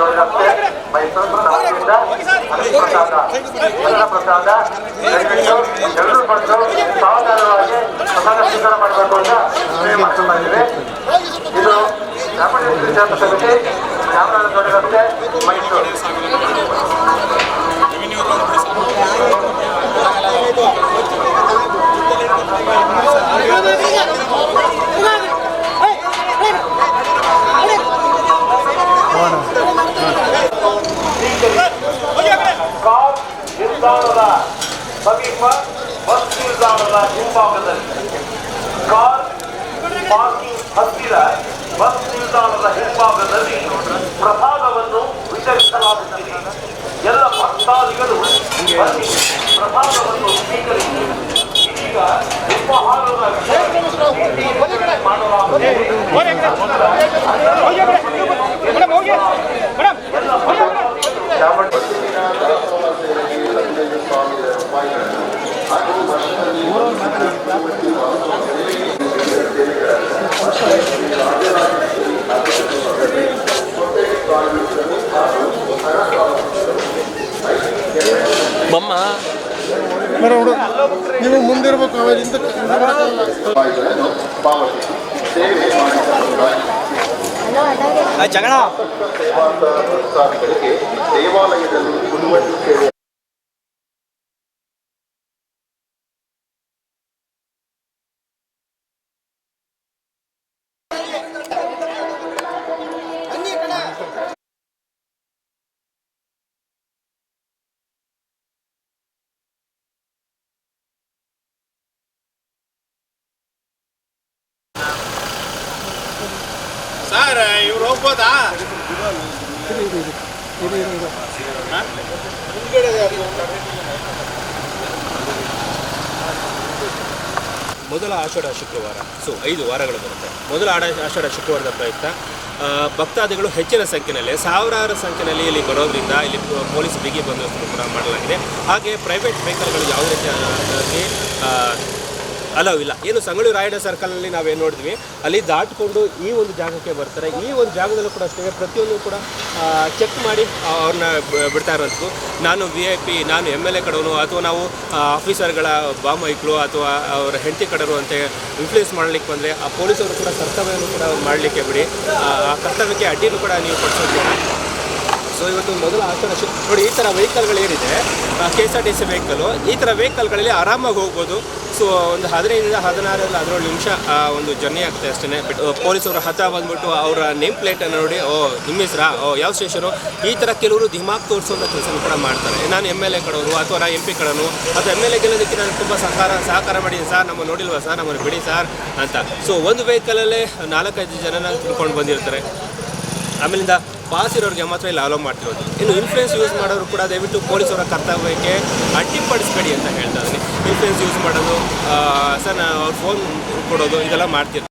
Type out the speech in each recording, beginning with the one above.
ಜೋಡಿರಸ್ತೆ ಮೈಸೂರು ತಾಲೂಕಿನಿಂದ ಪ್ರಸಾದ ಕನ್ನಡ ಪ್ರಸಾದ ದಯವಿಟ್ಟು ಎಲ್ಲರೂ ಬಂದು ಸಾವಧಾನವಾಗಿ ಪ್ರಸಾದ ಸ್ವೀಕಾರ ಮಾಡಬೇಕು ಅಂತ ಮನವಿ ಮಾಡ್ತಾ ಇದು ಕ್ಷೇತ್ರ ಸಮಿತಿ ಜೋಡಿರಸ್ತೆ ಮೈಸೂರು. ಸಮೀಪ ಬಸ್ ನಿಲ್ದಾಣದ ಹಿಂಭಾಗದಲ್ಲಿ ಕಾರ್ ಪಾರ್ಕಿಂಗ್ ಹತ್ತಿರ ಬಸ್ ನಿಲ್ದಾಣದ ಹಿಂಭಾಗದಲ್ಲಿ ಪ್ರಸಾದವನ್ನು ವಿತರಿಸಲಾಗುತ್ತಿದೆ ಎಲ್ಲ ಭಕ್ತಾದಿಗಳು ಬನ್ನಿ ಪ್ರಸಾದವನ್ನು ಸ್ವೀಕರಿಸಿ ಇದೀಗ ಉಪಹಾರದ ವಿತರಣೆ ಮಾಡಲಾಗುತ್ತದೆ ಹುಡು ನೀವು ಮುಂದಿರ್ಬೇಕು ಜಗಳ. ದೇವಾಲಯದಲ್ಲಿ ಇವ್ರು ಹೋಗ್ಬೋದಾ? ಮೊದಲ ಆಷಾಢ ಶುಕ್ರವಾರ, ಸೊ ಐದು ವಾರಗಳು ಬರುತ್ತೆ. ಮೊದಲ ಆಷಾಢ ಶುಕ್ರವಾರದ ಪ್ರಯುಕ್ತ ಭಕ್ತಾದಿಗಳು ಹೆಚ್ಚಿನ ಸಂಖ್ಯೆಯಲ್ಲಿ, ಸಾವಿರಾರು ಸಂಖ್ಯೆಯಲ್ಲಿ ಇಲ್ಲಿ ಬರೋದ್ರಿಂದ ಇಲ್ಲಿ ಪೊಲೀಸ್ ಬಿಗಿ ಬಂದೋಬಸ್ತ್ ಕೂಡ ಮಾಡಲಾಗಿದೆ. ಹಾಗೆ ಪ್ರೈವೇಟ್ ವೆಹಿಕಲ್ಗಳು ಯಾವ ರೀತಿಯಾಗಿ ಅಲವ್ ಇಲ್ಲ. ಏನು ಸಂಗೊಳ್ಳಿ ರಾಯಣ್ಣ ಸರ್ಕಲಲ್ಲಿ ನಾವೇನು ನೋಡಿದ್ವಿ? ಅಲ್ಲಿ ದಾಟಿಕೊಂಡು ಈ ಒಂದು ಜಾಗಕ್ಕೆ ಬರ್ತಾರೆ. ಈ ಒಂದು ಜಾಗದಲ್ಲೂ ಕೂಡ ಅಷ್ಟೇ, ಪ್ರತಿಯೊಂದು ಕೂಡ ಚೆಕ್ ಮಾಡಿ ಅವ್ರನ್ನ ಬಿಡ್ತಾ ಇರೋದು ನಾನು ವಿ ಐ ಪಿ ನಾನು ಎಂ ಎಲ್ ಎ ಕಡೋನು, ಅಥವಾ ನಾವು ಆಫೀಸರ್ಗಳ ಬಾಮೈಕ್ಳು ಅಥವಾ ಅವರ ಹೆಂಡತಿ ಕಡರು ಅಂತ ಇನ್ಫ್ಲೂಯೆನ್ಸ್ ಮಾಡಲಿಕ್ಕೆ ಬಂದರೆ, ಆ ಪೊಲೀಸರು ಕೂಡ ಕರ್ತವ್ಯವನ್ನು ಕೂಡ ಮಾಡಲಿಕ್ಕೆ ಬಿಡಿ. ಆ ಕರ್ತವ್ಯಕ್ಕೆ ಅಡ್ಡಿನೂ ಕೂಡ ನೀವು ಪಡಿಸೋದಿಲ್ಲ ಸೊ ಇವತ್ತು ಮೊದಲ ಆಸನ ನೋಡಿ, ಈ ಥರ ವೆಹಿಕಲ್ಗಳು ಏನಿದೆ K S R T C vehicle ಈ ಥರ ವೆಹಿಕಲ್ಗಳಲ್ಲಿ ಆರಾಮಾಗಿ ಹೋಗ್ಬೋದು. ಸೊ ಒಂದು ಹದಿನೈದರಿಂದ ಹದಿನಾರರಿಂದ ಹದಿನೇಳು ನಿಮಿಷ ಒಂದು ಜರ್ನಿ ಆಗ್ತದೆ ಅಷ್ಟೇ ಬಟ್ ಪೊಲೀಸರು ಹತ್ರ ಬಂದ್ಬಿಟ್ಟು ಅವರ ನೇಮ್ ಪ್ಲೇಟನ್ನು ನೋಡಿ, ಓ, ನಿಮ್ಮ ಓ, ಯಾವ ಸ್ಟೇಷನು ಈ ಥರ ಕೆಲವರು ದಿಮಾಗ್ ತೋರಿಸುವಂಥ ಕೆಲಸ ಕೂಡ ಮಾಡ್ತಾರೆ. ನಾನು ಎಂ ಎಲ್ ಎ ಕಡೋರು ಅಥವಾ ನಾನು ಎಂ ಪಿ ಕಡೋನು, ಅಥವಾ ಎಂ ಎಲ್ ಎ ಗೆಲ್ಲೋದಕ್ಕೆ ನಾನು ತುಂಬ ಸಹಕಾರ ಸಹಕಾರ ಮಾಡಿ ಸರ್ ನಮ್ಮ ನೋಡಿಲ್ವಾ, ಸರ್, ನಮ್ಮನ್ನು ಬಿಡಿ, ಸರ್, ಅಂತ. ಸೊ ಒಂದು ವೆಹಿಕಲಲ್ಲೇ ನಾಲ್ಕೈದು ಜನನ ತಿಳ್ಕೊಂಡು ಬಂದಿರ್ತಾರೆ. ಆಮೇಲಿಂದ ಪಾಸ್ ಇರೋರಿಗೆ ಮಾತ್ರ ಇಲ್ಲಿ ಅಲೋ ಮಾಡ್ತಿರೋದು. ಇನ್ನು ಇನ್ಫ್ಲೂಯೆನ್ಸ್ ಯೂಸ್ ಮಾಡೋರು ಕೂಡ ದಯವಿಟ್ಟು ಪೊಲೀಸರ ಕರ್ತವ್ಯಕ್ಕೆ ಅಡ್ಡಿಪಡಿಸ್ಬೇಡಿ ಅಂತ ಹೇಳ್ತಾ ಇದ್ದೀನಿ. ಇನ್ಫ್ಲೂಯೆನ್ಸ್ ಯೂಸ್ ಮಾಡೋದು ಸರ್ ನಾ ಅವ್ರ ಫೋನ್ ಕೊಡೋದು, ಇದೆಲ್ಲ ಮಾಡ್ತಿರ್ತಾರೆ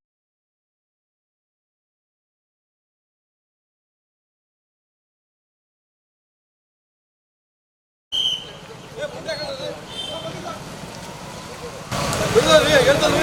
ಹೇಳ್ತಾರೆ?